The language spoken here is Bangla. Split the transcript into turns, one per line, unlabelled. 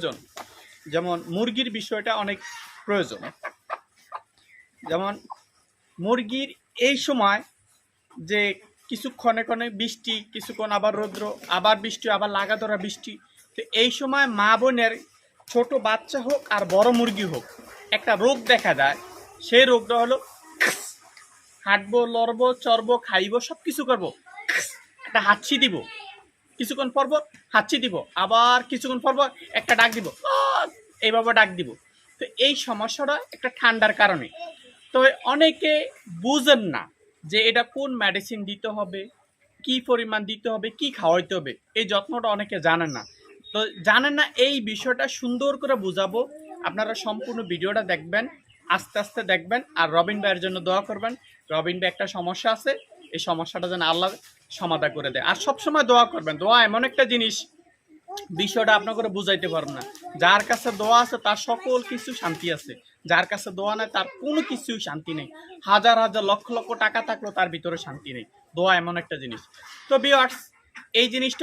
প্রয়োজন যেমন মুরগির বিষয়টা অনেক প্রয়োজন। যেমন মুরগির এই সময় যে কিছুক্ষণে ক্ষণে বৃষ্টি কিছুক্ষণ আবার রৌদ্র, আবার বৃষ্টি, আবার লাগাতরা বৃষ্টি, তো এই সময় মা বোনের ছোট বাচ্চা হোক আর বড় মুরগি হোক, একটা রোগ দেখা যায় সেই রোগটা হলো হাঁটবো, লড়বো, চড়বো, খাইবো সব কিছু করব। একটা হাঁচি দিব। কিছুক্ষণ পরব হাঁচি দিব, আবার কিছুক্ষণ পরব একটা ডাক দিব! এইভাবে ডাক দিব। তো এই সমস্যাটা একটা ঠান্ডার কারণে। তো অনেকে বুঝেন না যে এটা কোন মেডিসিন দিতে হবে, কি পরিমাণ দিতে হবে, কি খাওয়াইতে হবে। এই যত্নটা অনেকে জানেন না। তো জানেন না, এই বিষয়টা সুন্দর করে বুঝাবো। আপনারা সম্পূর্ণ ভিডিওটা দেখবেন, আস্তে আস্তে দেখবেন, আর রবিন ভাইয়ের জন্য দোয়া করবেন। রবিন ভাই একটা সমস্যা আছে, এই সমস্যাটা যেন আল্লাহ সমাধান করে দেয়। আর সবসময় দোয়া করবেন। দোয়া এমন একটা জিনিস, বিষয়টা আপনাকে বুঝাইতে পারব না। যার কাছে দোয়া আছে, তার সকল কিছু শান্তি আছে। যার কাছে দোয়া নেই, তার কোনো কিছুই শান্তি নেই। হাজার হাজার, লক্ষ লক্ষ টাকা থাকলেও তার ভিতরে শান্তি নেই। দোয়া এমন একটা জিনিস। তো বিয়ার্স এই জিনিসটা